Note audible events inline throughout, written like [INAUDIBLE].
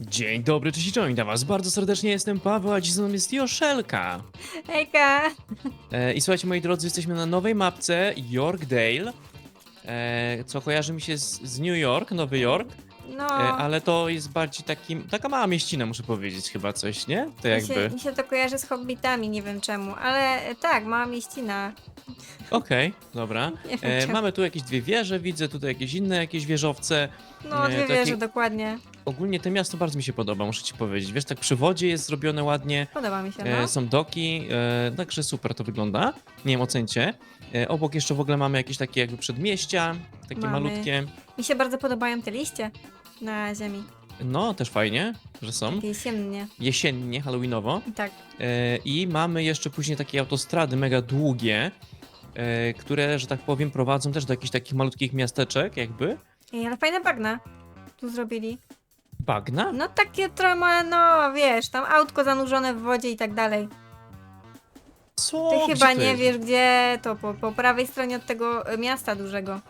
Dzień dobry, cześć i czołem, witam was bardzo serdecznie, jestem Paweł, a dziś ze mną jest Joszelka. Hejka! E, I słuchajcie, moi drodzy, jesteśmy na nowej mapce Yorkdale, e, co kojarzy mi się z, z New York, Nowy Jork, No, e, ale to jest bardziej takim, taka mała mieścina, muszę powiedzieć, chyba coś, nie? To mi, jakby, się, mi się to kojarzy z hobbitami, nie wiem czemu, ale e, tak, mała mieścina. Okej, dobra. [LAUGHS] Nie wiem E, czemu. mamy tu jakieś dwie wieże, widzę tutaj jakieś inne jakieś wieżowce. No, e, dwie wieże, dokładnie. Ogólnie to miasto bardzo mi się podoba, muszę ci powiedzieć. Wiesz, tak przy wodzie jest zrobione ładnie, Podoba mi się, no. E, są doki, e, także super to wygląda. Nie wiem, ocencie. E, obok jeszcze w ogóle mamy jakieś takie jakby przedmieścia, takie Mamy. malutkie. Mi się bardzo podobają te liście na ziemi. No, też fajnie, że są. Takie jesiennie. Jesiennie, halloweenowo. Tak. E, I mamy jeszcze później takie autostrady mega długie, e, które, że tak powiem, prowadzą też do jakichś takich malutkich miasteczek, jakby. Ej, ale fajne bagna tu zrobili. Bagna? No takie trochę, no wiesz, tam autko zanurzone w wodzie i tak dalej. Co? Ty Gdzie chyba to nie jest? wiesz gdzie to, po, po prawej stronie od tego e, miasta dużego.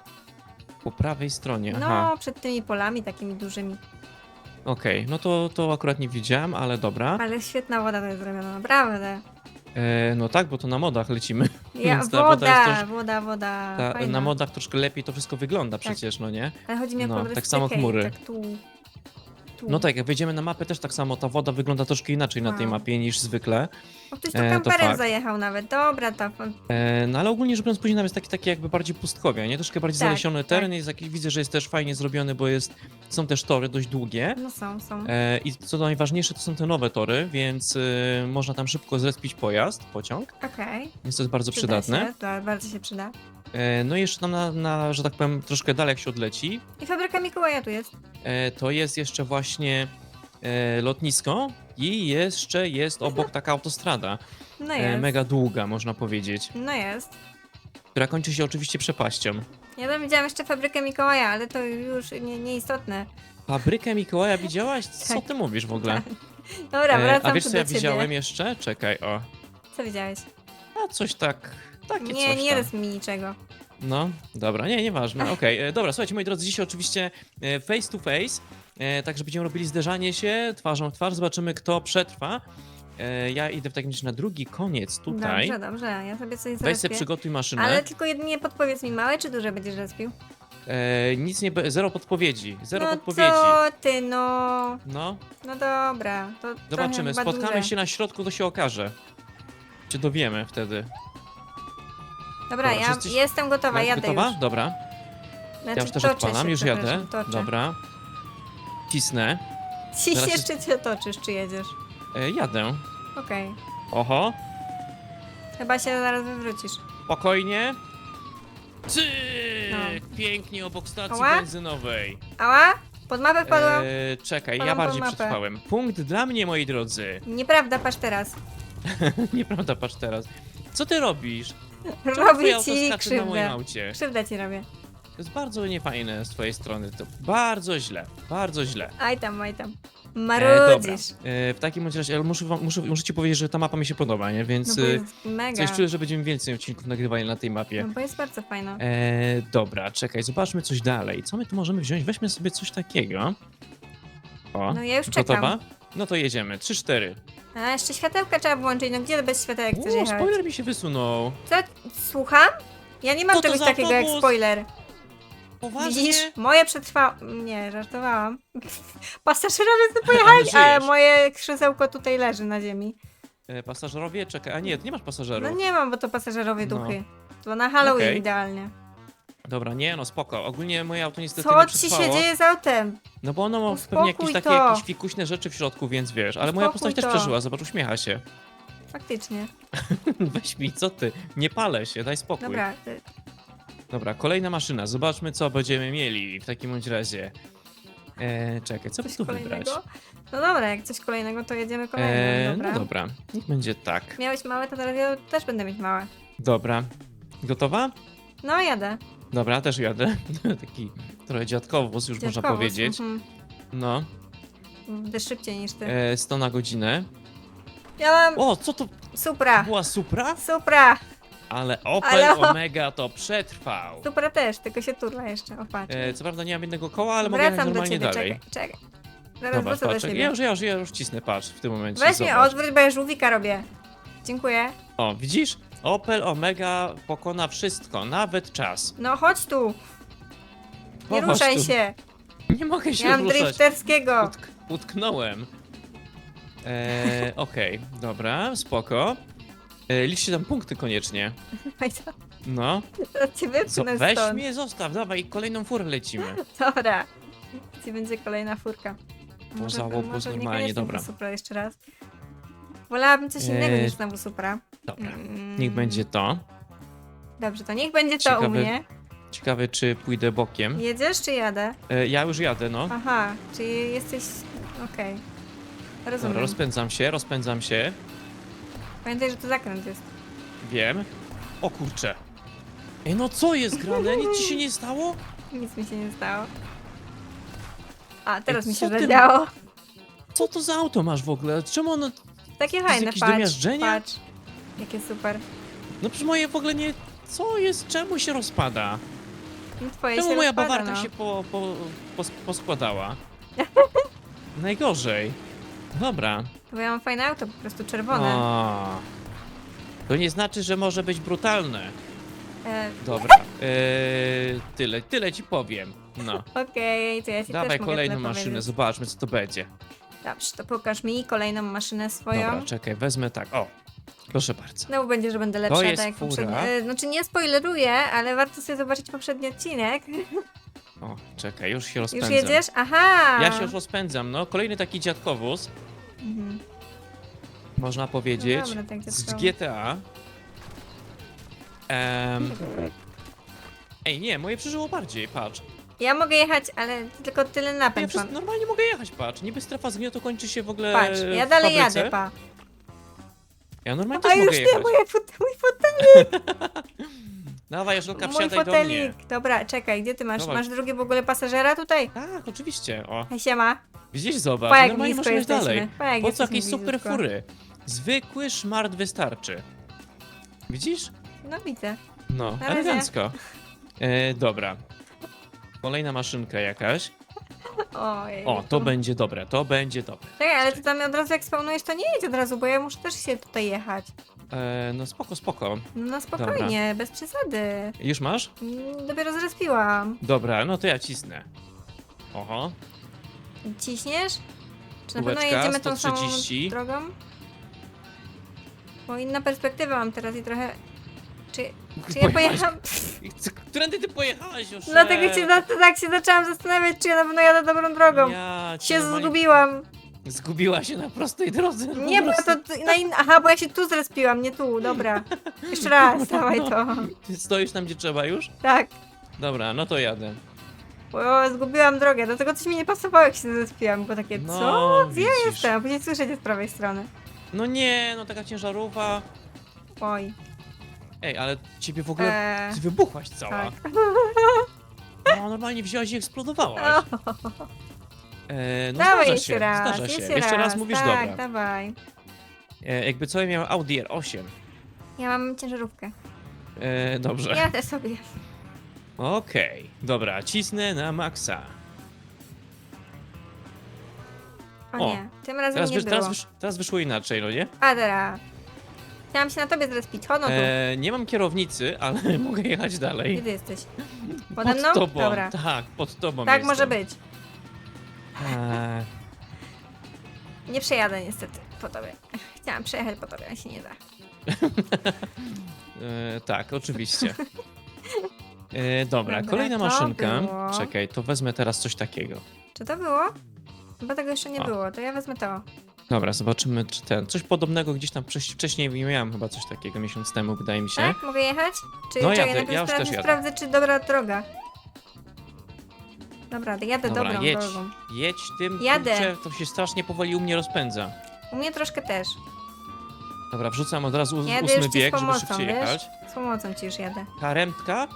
Po prawej stronie, aha. No, przed tymi polami takimi dużymi. Okej, no to, to akurat nie widziałem, ale dobra. Ale świetna woda to jest zrobiona, naprawdę. E, no tak, bo to na modach lecimy. Ja, [LAUGHS] Więc ta woda jest woda, woda, woda. Ta, fajna. na modach troszkę lepiej to wszystko wygląda przecież, no nie? Ale chodzi mi o no, tak samo chmury. Tak tu, tu. No tak, jak wejdziemy na mapę też tak samo, ta woda wygląda troszkę inaczej na tej Wow. mapie niż zwykle. O, ktoś tu E, to kamperem fakt. zajechał nawet. Dobra, to E, no ale ogólnie rzecz biorąc później tam jest taki, taki jakby bardziej pustkowia, nie? Troszkę bardziej Tak, zalesiony tak. teren, jest jakiś, widzę, że jest też fajnie zrobiony, bo jest, są też tory dość długie. no są, są. E, I co najważniejsze, to są te nowe tory, więc e, można tam szybko zrespić pojazd, pociąg, Okej. więc to jest bardzo Przyda przydatne. Się, to bardzo się przyda. E, no i jeszcze tam na, na, że tak powiem, troszkę dalej jak się odleci, I fabryka Mikołaja tu jest. e, to jest jeszcze właśnie e, lotnisko i jeszcze jest obok taka autostrada, [LAUGHS] No e, jest. mega długa można powiedzieć, No jest. która kończy się oczywiście przepaścią. Ja tam widziałam jeszcze fabrykę Mikołaja, ale to już nie, nieistotne. Fabrykę Mikołaja widziałaś? Co Tak. ty mówisz w ogóle? Dobra, E, wracam a wiesz tu co do ja ciebie. widziałem jeszcze? Czekaj, o. Co widziałeś? A coś tak, takie Nie, coś nie tam. rys mi niczego. No, dobra, nie, nieważne, okej. e, Dobra, słuchajcie, moi drodzy, dzisiaj oczywiście e, face to face, e, także będziemy robili zderzanie się twarzą w twarz, zobaczymy kto przetrwa. E, Ja idę w takim razie na drugi koniec tutaj. Dobrze, dobrze, ja sobie coś Weź sobie przygotuj maszynę. Ale tylko jedynie podpowiedz mi, małe czy duże będziesz respił? E, nic nie, be- zero podpowiedzi, zero no podpowiedzi. co ty, no... No, No dobra, to zobaczymy, chyba spotkamy duże. się na środku, to się okaże. Czy dowiemy wtedy. Dobra, Dobra, ja czy jesteś- jestem gotowa, jadę Gotowa? już. Dobra. Znaczy, Ja już też toczę odpalam, się, już jadę. przepraszam, toczę. Dobra. Cisnę. Dziś Teraz jeszcze cię toczysz, czy jedziesz? E, jadę. Okej. Oho. Chyba się zaraz wywrócisz. Spokojnie. Cyk! No. Pięknie obok stacji Ała? benzynowej. Ała? Pod mapę? E, czekaj, ja pod bardziej mapę. przetrwałem. Punkt dla mnie, moi drodzy. Nieprawda, patrz teraz. [LAUGHS] Nieprawda, patrz teraz. Co ty robisz? Robię auto ci na moim krzywdę. aucie? Krzywdę ci robię. To jest bardzo niefajne z twojej strony. To bardzo źle, bardzo źle. Aj tam, aj tam. E, dobra. Marudzisz. E, w takim bądź razie, ale muszę, wam- muszę, muszę ci powiedzieć, że ta mapa mi się podoba, nie? No Więc bo e, jest mega. coś czuję, że będziemy więcej odcinków nagrywali na tej mapie. No bo jest bardzo fajna. E, dobra, czekaj, zobaczmy coś dalej. Co my tu możemy wziąć? Weźmy sobie coś takiego. O, No ja już gotowa? No to jedziemy. 3-4. A jeszcze światełka trzeba włączyć. No gdzie bez światełek chcesz jechać? spoiler mi się wysunął. Co? Słucham? Ja nie mam Co to czegoś za takiego jak autobus? spoiler. Poważnie? Widzisz? Moje przetrwa... Nie, żartowałam. [LAUGHS] Pasażerowie sobie pojechali, Ale żyjesz. moje krzesełko tutaj leży na ziemi. E, pasażerowie, czekaj. A nie, nie masz pasażerów. No nie mam, bo to pasażerowie No. duchy. To na Halloween Okej. idealnie. Dobra, nie, no spoko. Ogólnie moje auto niestety Co nie ci przetrwało. się dzieje z autem? No bo ono ma Uspokój pewnie jakieś takie to. jakieś fikuśne rzeczy w środku, więc wiesz. Ale moja Uspokój postać też to. przeżyła, zobacz, uśmiecha się. [LAUGHS] Faktycznie. Weź mi, co ty? Nie palę się, daj spokój. Dobra, ty- Dobra, kolejna maszyna. Zobaczmy, co będziemy mieli w takim bądź razie. E, czekaj, co by coś tu wybrać? kolejnego? No dobra, jak coś kolejnego, to jedziemy kolejnym. E, dobra. no dobra, niech będzie tak. Miałeś małe, to teraz ja też będę mieć małe. Dobra. Gotowa? No jadę. Dobra, też jadę. [LAUGHS] Taki trochę dziadkowóz, już można Dziadkowóz, powiedzieć. mhm. No, Będę szybciej niż ty. e, 100 na godzinę. Ja mam O, co to Supra. była Supra? Supra. Ale Opel Ale o- Omega to przetrwał. Supra też, tylko się turla jeszcze, o patrz. E, co prawda nie mam jednego koła, ale mogę jechać Wracam do normalnie ciebie, dalej. czekaj, czekaj. Zaraz Zobacz, wrócę do patrz, ja już, ja już, ja już cisnę, patrz, w tym momencie, Weź mnie zobacz. odwróć, bo ja żółwika robię. Dziękuję. O, widzisz? Opel Omega pokona wszystko, nawet czas. No chodź tu, nie chodź ruszaj tu. się. Nie mogę się Ja mam ruszać. drifterskiego. Utk utknąłem. E, [LAUGHS] Okej, dobra, spoko. E, liczcie tam punkty koniecznie. [LAUGHS] No, Teraz cię Co, wypchnę weź stąd. mnie, zostaw, dawaj, kolejną furę lecimy. [LAUGHS] Dobra. Gdzie będzie kolejna furka? Poza łobuz normalnie, dobra. Supra jeszcze raz. Wolałabym coś innego Eee, niż znowu Supra. Dobra, Mm, niech będzie to. Dobrze, to niech będzie to Ciekawe- u mnie. Ciekawe, czy pójdę bokiem. Jedziesz czy jadę? E, ja już jadę, no. Aha, czyli jesteś... Okej. Dobra, Rozumiem. rozpędzam się, rozpędzam się. Pamiętaj, że to zakręt jest. Wiem. O kurczę. Ej, no co jest grane? Nic ci się nie stało? [LAUGHS] Nic mi się nie stało. A, teraz Ej, mi się co ty- zadziało. Co to za auto masz w ogóle? Czemu ono... Takie jest fajne, jakieś patrz, patrz. Jakie super. No przecież moje w ogóle nie... Co jest? Czemu się rozpada? No twoje Czemu się moja rozpada, bawarka no. się po, po, pos- poskładała? [LAUGHS] Najgorzej. Dobra. Bo ja mam fajne auto, po prostu czerwone. A. To nie znaczy, że może być brutalne. E, Dobra. Eee, tyle, tyle ci powiem. No. [LAUGHS] Okej, to ja ci Dawaj też mogę kolejną maszynę, powiedzieć. zobaczmy co to będzie. Dobrze, to pokaż mi kolejną maszynę swoją. Dobra, czekaj, wezmę tak. O, proszę bardzo. Znowu będzie, że będę lepsza, jest tak jak fura. E, Znaczy nie spoileruję, ale warto sobie zobaczyć poprzedni odcinek. O, czekaj, już się Już rozpędzam. jedziesz? Aha! Ja się już rozpędzam, no. Kolejny taki dziadkowóz, Mhm. można powiedzieć, No dobra, tak z. GTA. Em, [LAUGHS] Ej, nie, moje przeżyło bardziej, patrz. Ja mogę jechać, ale tylko tyle Ja napęd przez, mam. normalnie mogę jechać, patrz. Niby strefa zgniotu kończy się w ogóle Patrz, ja w dalej fabryce. jadę, pa. Ja normalnie A też już mogę nie, jechać. moje fot mój fotelik, [LAUGHS] Dawaj, Żelka, mój wsiadaj do mnie. fotelik. Dobra, czekaj, gdzie ty masz? Zobacz. Masz drugi w ogóle pasażera tutaj? Tak, oczywiście. O, Hej, siema. widzisz, zobacz, Pa, jak normalnie blisko jechać jesteśmy. dalej. Pa, jak Po co jesteśmy jakieś super bliziutko. fury? Zwykły szmart wystarczy. Widzisz? No widzę. No, razie. elegancko. E, dobra. Kolejna maszynka jakaś. Ojej. O, to będzie dobre, to będzie dobre. Czekaj, ale ty tam od razu jak spełnujesz, to nie jedź od razu, bo ja muszę też się tutaj jechać. E, no spoko, spoko. No spokojnie, bez przesady. Już masz? Mm, Dopiero zrespiłam. Dobra, no to ja cisnę. Oho, Ciśniesz? Czy na pewno Kółeczka, jedziemy tą 130. samą drogą? Bo inna perspektywa mam teraz i trochę... Czy, czy ja Pojechałaś- pojechałam? Którędy ty pojechałaś już? Dlatego się, za- tak się zaczęłam zastanawiać, czy ja na pewno jadę dobrą drogą. Ja cię Się zgubiłam. Zgubiła się na prostej drodze. po Nie, bo prostu. to na in... Aha, bo ja się tu zrespiłam, nie tu, dobra. Jeszcze raz, [LAUGHS] dawaj to. Ty stoisz tam, gdzie trzeba już? Tak, Dobra, no to jadę. bo zgubiłam drogę, dlatego coś mi nie pasowało, jak się zrespiłam, bo takie, No, co? Gdzie ja widzisz. jestem? Później słyszę cię z prawej strony. No nie, no taka ciężarówka. Oj. Ej, ale ciebie w ogóle... Eee, Ty wybuchłaś cała. tak. No, normalnie wzięłaś i eksplodowałaś. E, no dawaj zdarza jeszcze się, raz, zdarza się. jeszcze, raz mówisz tak, dobra. dawaj. E, jakby co, ja miałem Audi R8. Ja mam ciężarówkę. E, dobrze. Jadę sobie. Okej, dobra, cisnę na maksa. O, O, nie, tym razem Teraz, nie wysz, było. teraz, wysz, teraz wyszło inaczej, no nie? A teraz. Chciałam się na tobie zrespić, chodź no tu. E, nie mam kierownicy, ale [LAUGHS] mogę jechać Gdzie dalej. ty jesteś? Pode Pod mną? tobą, Dobra. tak, pod tobą Tak jestem. może być. E, Nie przejadę niestety po tobie. Chciałam przejechać po tobie, ale się nie da. [LAUGHS] e, tak, oczywiście. E, dobra, Dobra, kolejna to maszynka. było. Czekaj, to wezmę teraz coś takiego. Czy to było? Chyba tego jeszcze nie O. było, to ja wezmę to. Dobra, zobaczymy, czy ten. Coś podobnego gdzieś tam wcześ- wcześniej miałem chyba coś takiego miesiąc temu, wydaje mi się. Tak? Mogę jechać? Czy No czekaj, jadę, najpierw ja już sprawdzę, też jadę. sprawdzę, czy dobra droga. Dobra, jadę Dobra, dobrą jedź. drogą. Jedź tym, Jadę. kurczę, to się strasznie powoli u mnie rozpędza. U mnie troszkę też. Dobra, wrzucam od razu Jadę ósmy już ci z bieg, żeby pomocą, szybciej wiesz? jechać. Z pomocą ci już jadę. Karemtka?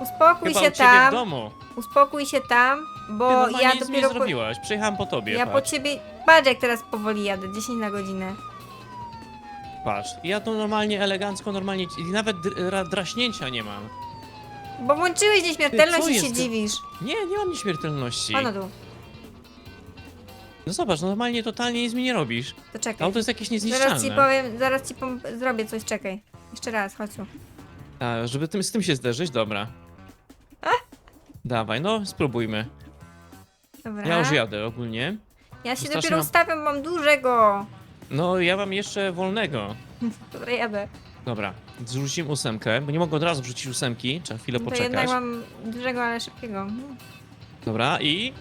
Uspokój Chyba się u ciebie w tam, domu. uspokój się tam, bo normalnie ja nic nie dopiero po, zrobiłaś. Przejechałem po tobie, ja po patrz. ciebie, patrz jak teraz powoli jadę, 10 na godzinę. Patrz, ja to normalnie, elegancko, normalnie, i nawet dr- ra- draśnięcia nie mam. Bo włączyłeś nieśmiertelność co i się jest? dziwisz. Nie, nie mam nieśmiertelności. Ono tu, No zobacz, normalnie totalnie nic mi nie robisz. to czekaj. Auto jest jakieś Zaraz ci niezniszczalne. powiem, zaraz ci pom- zrobię coś, czekaj. Jeszcze raz, chodź tu. A, żeby tym, z tym się zderzyć, dobra. Dawaj, no spróbujmy. Dobra. Ja już jadę ogólnie. Ja się Strasznie dopiero mam- ustawiam, mam dużego. No, ja mam jeszcze wolnego. [LAUGHS] Dobra, jadę. Dobra, zrzucimy ósemkę, bo nie mogę od razu wrzucić ósemki, trzeba chwilę No to jednak poczekać. mam dużego, ale szybkiego. Dobra, i...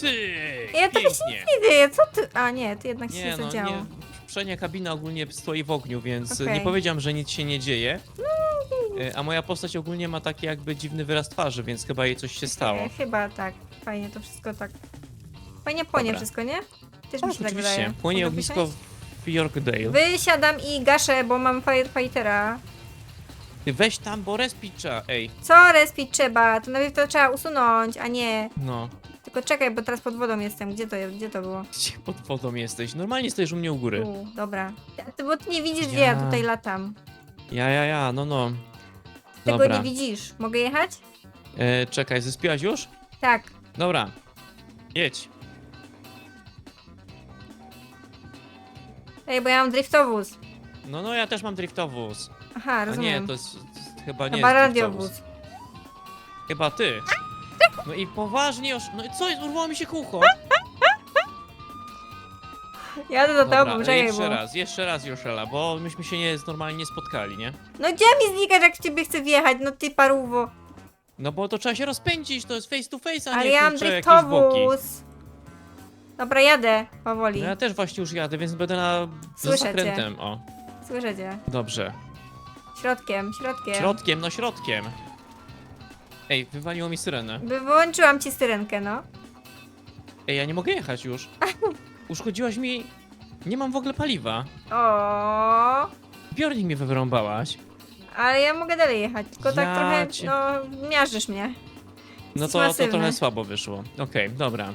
Ty! Ja to Pięknie! Idę, co ty? A nie, ty jednak się Nie no, zadziało. nie, przednia kabina ogólnie stoi w ogniu, więc Okej. nie powiedziałam, że nic się nie dzieje. E, A moja postać ogólnie ma taki jakby dziwny wyraz twarzy, więc chyba jej coś się stało. E, chyba tak. Fajnie to wszystko tak. Fajnie płonie Dobra. wszystko, nie? Też mi się tak oczywiście. wydaje. Płonie Mogę ognisko wysiąść? w Yorkdale. Wysiadam i gaszę, bo mam firefightera. Ty weź tam, bo respicza, ej. Co respić trzeba? To najpierw to trzeba usunąć, a nie. No, Tylko czekaj, bo teraz pod wodą jestem. Gdzie to jest? Gdzie to było? gdzie pod wodą jesteś? Normalnie stoisz u mnie u góry. Tu, dobra. Ty, bo ty nie widzisz, gdzie Ja. ja tutaj latam. Ja, ja, ja, no, no. Tego Dobra, nie widzisz. Mogę jechać? e, czekaj, zespiłaś już? Tak. Dobra, jedź. Ej, bo ja mam driftowóz. No, no, ja też mam driftowóz. Aha, A nie, rozumiem. to jest, to jest chyba nie Chyba jest radiowóz. Chyba ty. No i poważnie już, no i co jest, urwało mi się kółko. Jadę za Dobra, tobą, czekaj, jeszcze bo... raz, jeszcze raz Joszela, bo myśmy się nie, normalnie nie spotkali, nie? No gdzie mi znikasz, jak w ciebie chcę wjechać? No ty paruwo. No bo to trzeba się rozpędzić, to jest face to face, a Ale nie ja mam kurczę, jakieś boki. driftowóz. Dobra, jadę powoli. No ja też właśnie już jadę, więc będę na za Słyszę cię. zakrętem, o. Słyszę cię. Dobrze. Środkiem, środkiem. Środkiem, no środkiem. Ej, wywaliło mi syrenę. By wyłączyłam ci syrenkę, no. Ej, ja nie mogę jechać już. [LAUGHS] Uszkodziłaś mi... Nie mam w ogóle paliwa. O, Zbiornik mi wyrąbałaś. ale ja mogę dalej jechać, tylko tak Ja trochę, cię- no, miażdżysz mnie. No to, to masywny. trochę słabo wyszło. Okej, dobra.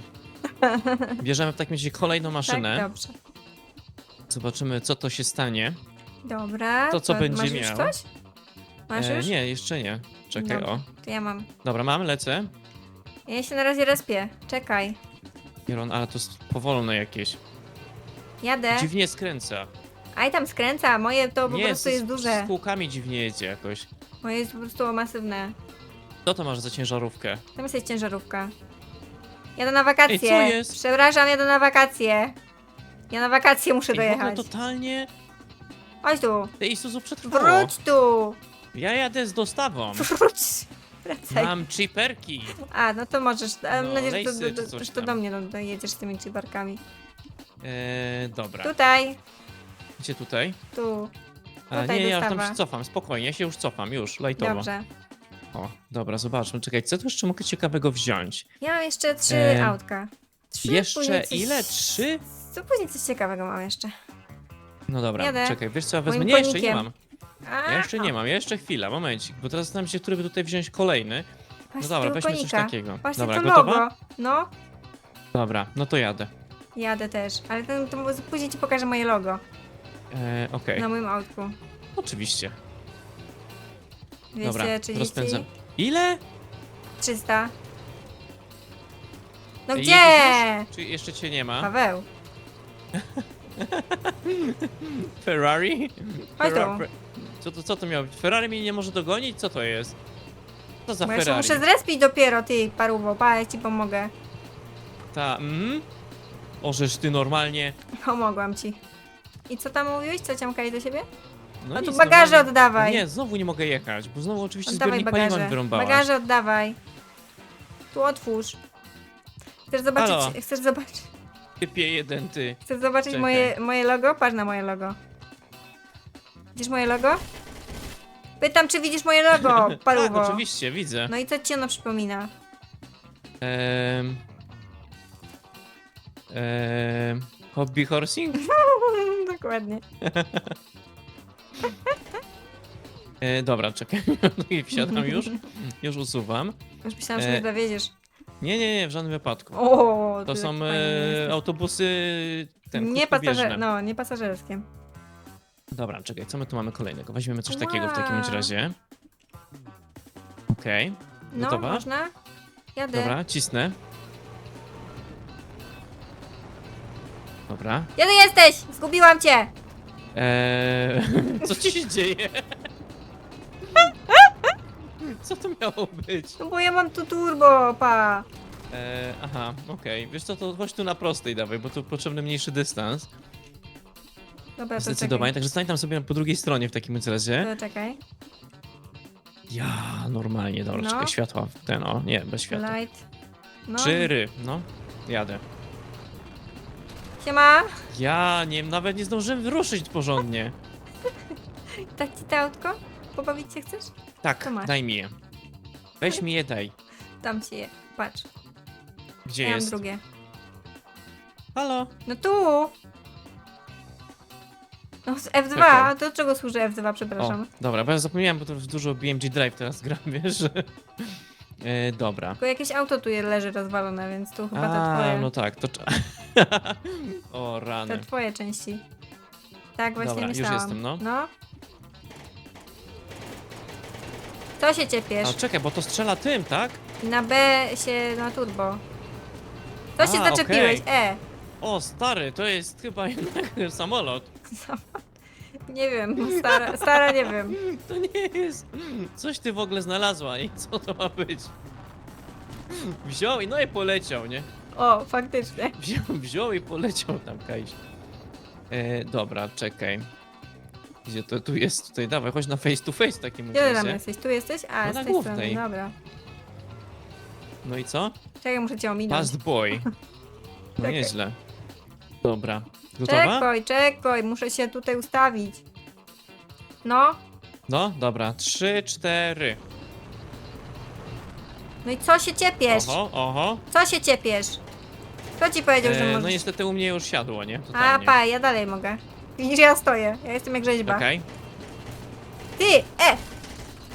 [LAUGHS] Bierzemy w takim razie kolejną maszynę. Tak, dobrze. Zobaczymy, co to się stanie. Dobra. To co będzie masz już miał? coś? Masz E, już? nie, jeszcze nie. Czekaj, Dobra. o. To ja mam. Dobra, mam, lecę. Ja się na razie respię. Czekaj. Jeron, ale to jest powolne jakieś. Jadę. Dziwnie skręca. Aj tam skręca, moje to po nie, prostu z, jest duże. z kółkami dziwnie jedzie jakoś. Moje jest po prostu masywne. Co to masz za ciężarówkę? Tam jest ciężarówka. Jadę na wakacje. Ej, co jest? Przepraszam, jadę na wakacje. Ja na wakacje muszę Ej, w ogóle dojechać. totalnie Chodź tu. te Isuzu przetrwało. Wróć tu. Ja jadę z dostawą. Wróć. [LAUGHS] Wracaj. Mam chiperki. A, no to możesz. Mam No, nadzieję, że lejsy to, czy to, coś to, to tam. do mnie no, dojedziesz z tymi chibarkami. E, dobra. Tutaj, Gdzie tutaj? tu. A, Tutaj nie, ja już tam dostawa. się cofam, spokojnie, ja się już cofam, już, lajtowo. Dobrze. O, dobra, zobaczmy, czekaj, co tu jeszcze mogę ciekawego wziąć? Ja mam jeszcze trzy Em, autka. Trzy, jeszcze później coś- ile? Trzy? Co później coś ciekawego mam jeszcze. No dobra, Jadę. czekaj, wiesz co, ja wezmę, Moim nie, jeszcze nie konikiem. mam. A, Ja jeszcze nie mam, ja jeszcze chwila, momencik, bo teraz zastanawiam się, który by tutaj wziąć kolejny. No Właśnie dobra, tego weźmy coś konika. takiego. Właśnie Dobra, to gotowa? logo. No, Dobra, no to jadę. Jadę też. Ale ten, to później ci pokażę moje logo E, Okej, na moim autku. oczywiście. Dobra, 230, rozpędzam. Ile? 300. No gdzie? Czy jeszcze cię nie ma? Paweł. [LAUGHS] Ferrari? Chodź tu. Co to, co to miało być? Ferrari mnie nie może dogonić? Co to jest? Co za Bo Ferrari? muszę zrespić dopiero, ty paruwo. Pa, ja ci pomogę. Ta, mm? Ożeż ty normalnie... [LAUGHS] Pomogłam ci. I co tam mówiłeś? Co ciamkali do siebie? No A tu nic, bagaże normalnie- oddawaj. Nie, znowu nie mogę jechać, bo znowu oczywiście Oddawaj zbiornik paliwa mi bagaże. wyrąbałaś. Bagaże oddawaj. Tu otwórz. Chcesz Halo. zobaczyć, chcesz zobaczyć, Typie jeden, ty. chcesz zobaczyć Czekaj. moje, moje logo? Patrz na moje logo. Widzisz moje logo? Pytam, czy widzisz moje logo, [LAUGHS] tak, paruwo. oczywiście, widzę. No i co ci ono przypomina? Ehm... Ehm... Hobby horsing? [LAUGHS] [LAUGHS] Dokładnie. [LAUGHS] E, dobra, czekaj. I Wsiadam już. Już usuwam. Już myślałam, że E, nie dowiedziesz. Nie, nie, nie, w żadnym wypadku. O, To ty są fajny e, jesteś. autobusy ten, nie, pasażer, no, nie pasażerskie. Dobra, czekaj, co my tu mamy kolejnego? Weźmiemy coś takiego w takim Wow. razie. Okej, No, Gotowa? można? Jadę. dobra, cisnę. Dobra. Jesteś! Zgubiłam cię! Eee, [LAUGHS] co ci się dzieje? [LAUGHS] Co to miało być? No bo ja mam tu turbo, pa! Eee, aha, okej. Wiesz co, to chodź tu na prostej dawaj, bo tu potrzebny mniejszy dystans. Dobra, to Zdecydowanie, także stań tam sobie po drugiej stronie w takim razie. czekaj. To czekaj. Ja, normalnie, dobra, No. czekaj, światła w ten, o, nie, bez światła. Light. No. Czyry, no, jadę. Siema! Ja nie, nawet nie zdążyłem wyruszyć porządnie. [LAUGHS] Tak ci to autko? Pobawić się chcesz? Tak, To masz. daj mi je. Weź mi je, daj. Dam ci je. Patrz. Gdzie ja mam jest? drugie. Halo? No tu! No z F2, Czekaj. a do czego służy F2, O, przepraszam? dobra, bo ja zapomniałem, bo to dużo BMG Drive teraz gram, [LAUGHS] wiesz? E, dobra. Tylko jakieś auto tu je leży rozwalone, więc tu chyba A, twoje. no tak, to... cza- [LAUGHS] o, Te rany. twoje części. Tak właśnie Dobra, już myślałam. jestem, no. No. To się ciepiesz. A, czekaj, bo to strzela tym, tak? Na B się na turbo. To się A, zaczepiłeś, okej. E. O, stary, to jest chyba jednak [LAUGHS] samolot. Nie wiem, stara, stara nie wiem. [LAUGHS] To nie jest. Coś ty w ogóle znalazła i co to ma być? Wziął i no i poleciał, nie? O, faktycznie. Wziął, wziął i poleciał tam Kajś. E, dobra, czekaj. Gdzie to tu jest? Tutaj dawaj, chodź na face to face takim Gdzie tam razie. jesteś? Tu jesteś? A, No z na tej głównej. strony, dobra. No i co? Czekaj, muszę cię ominąć. Past boy. [LAUGHS] No Czekaj. nieźle. Dobra. Gotowa? Czekaj, czekaj, muszę się tutaj ustawić. No, No, dobra. Trzy, cztery. no i co się ciepiesz? Oho, oho. Co się ciepiesz? Kto ci powiedział, że E, no możesz? niestety u mnie już siadło, nie? A, Totalnie. pa, ja dalej mogę. Widzisz, ja stoję. Ja jestem jak rzeźba. Okej. Ty, e!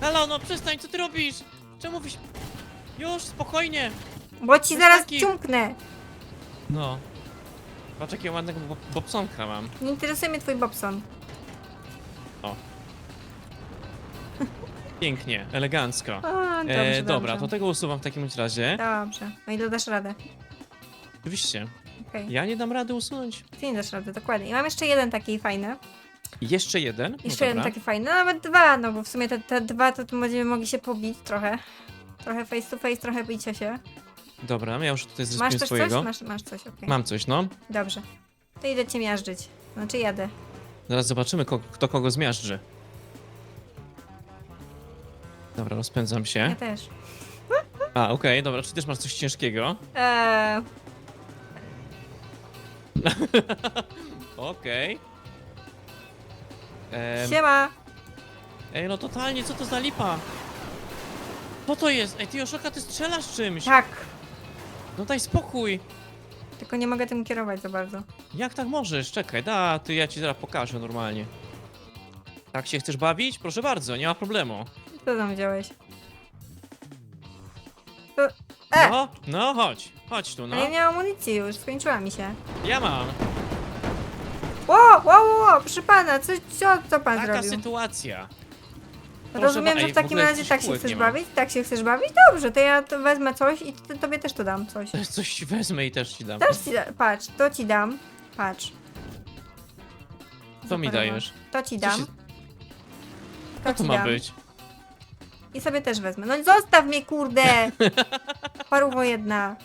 Halo, no przestań, co ty robisz? Czemu wyś... Już, spokojnie. Bo ci zaraz taki- ciumknę. No. Patrz jakiego ładnego bob bobsonka mam. Nie interesuje mnie twój Bobson. Pięknie, elegancko. A, dobrze, E, dobrze. dobra, to tego usuwam w takim bądź razie. Dobrze. No ile dasz radę? Oczywiście. Okej. Ja nie dam rady usunąć. Ty nie dasz rady, dokładnie. I mam jeszcze jeden taki fajny. Jeszcze jeden. No Jeszcze jeden dobra. taki fajny. No, nawet dwa, no bo w sumie te, te dwa to tu będziemy mogli się pobić trochę. Trochę face to face, trochę bicia się. Dobra, ja już tutaj Masz zrespię też swojego. coś? Masz, masz coś, okej. Mam coś, no. Dobrze. To idę cię miażdżyć. Znaczy jadę. Zaraz zobaczymy, ko kto kogo zmiażdży. Dobra, rozpędzam Ja się. też. A, okej, dobra, czy też masz coś ciężkiego? Eee, [LAUGHS] Okej. Em, siema! Ej, no totalnie, co to za lipa? Co to jest? Ej, ty Joszoka, ty strzelasz czymś? Tak. No daj spokój. Tylko nie mogę tym kierować za bardzo. Jak tak możesz? Czekaj, da, ty ja ci zaraz pokażę normalnie. Tak się chcesz bawić? Proszę bardzo, nie ma problemu. Co tam wziąłeś? E! No, no chodź, chodź tu, Ale ja no. nie mam amunicji już, skończyła mi się. Ja mam. Ło, ło, ło, ło, proszę pana, co, co, co pan Taka zrobił? sytuacja. Rozumiem, że w takim razie tak się chcesz bawić? Tak się chcesz bawić? Dobrze, to ja to wezmę coś i tobie też to dam coś. [LAUGHS] Coś ci wezmę i też ci dam. Też ci da, patrz, to ci dam. Patrz. Co mi Zaparowa- dajesz? To ci Co dam. się- To Co to ci ma dam. być? I sobie też wezmę. No zostaw mnie, kurde! [LAUGHS] Paruwo jedna.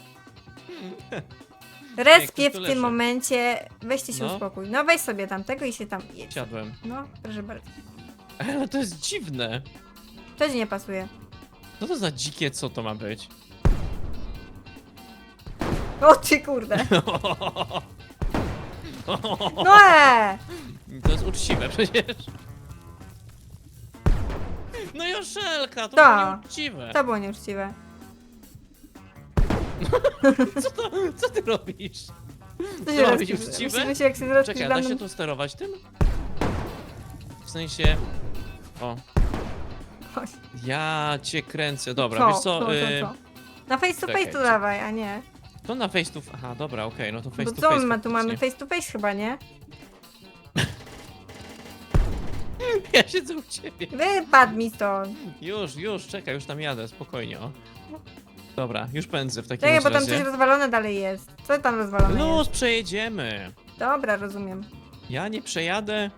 [LAUGHS] Respię tu w leży. tym momencie. Weźcie się No. uspokój. No weź sobie tamtego i się tam jedź. Siadłem. No, proszę bardzo. Ale to jest dziwne. To ci nie pasuje. Co to za dzikie, co to ma być? O ty kurde. [LAUGHS] No e! To jest uczciwe przecież. No Joszelka, to Da. było nieuczciwe. To było nieuczciwe. [LAUGHS] Co, to, co ty robisz? To się być uczciwe? Musimy się jak się Czekaj, da się tu sterować tym? W sensie... O, ja cię kręcę. Dobra, wiesz co? Co, co, y, co? Na face to face czekaj, to czekaj. dawaj, a nie. To na face to... Aha, dobra, okej, no to face Bo to co face my ma, tu mamy faktycznie. face to face chyba, nie? [LAUGHS] Ja siedzę u ciebie. Wypadł mi stąd. Już, już, czekaj, już tam jadę, spokojnie, o. Dobra, już pędzę w takim Czekaj, bo tam razie. coś rozwalone dalej jest. Co tam rozwalone Luz, jest? przejedziemy. Dobra, rozumiem. Ja nie przejadę.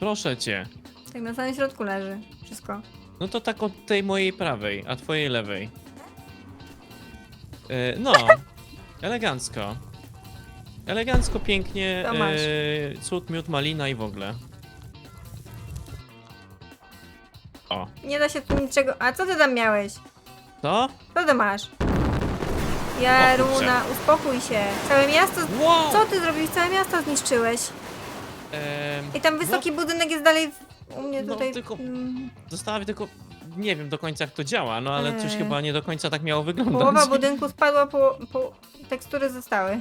Proszę cię. Tak na samym środku leży. Wszystko. No to tak od tej mojej prawej, a twojej lewej. E, no, [LAUGHS] elegancko. Elegancko, pięknie. To masz. E, cud, miód, malina i w ogóle. O, Nie da się tu niczego... A co ty tam miałeś? to? Co ty masz? Jaruna, uspokój się. Całe miasto... Wow! Co ty zrobiłeś? Całe miasto zniszczyłeś. Em, I tam wysoki budynek jest dalej w... u mnie No, tutaj... tylko- mm, Została tylko. Nie wiem do końca jak to działa, no ale coś Eee. chyba nie do końca tak miało wyglądać. Połowa [LAUGHS] budynku spadła, po, po... tekstury zostały.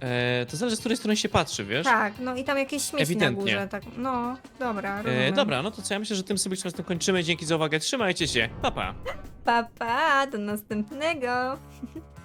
E, to zależy z której strony się patrzy, wiesz? Tak, no i tam jakieś śmieci Ewidentnie. na górze. Tak. No, dobra, E, rozumiem. dobra, no to co ja myślę, że tym sobie tym kończymy. Dzięki za uwagę. Trzymajcie się. Pa pa. Pa, pa, do następnego. [LAUGHS]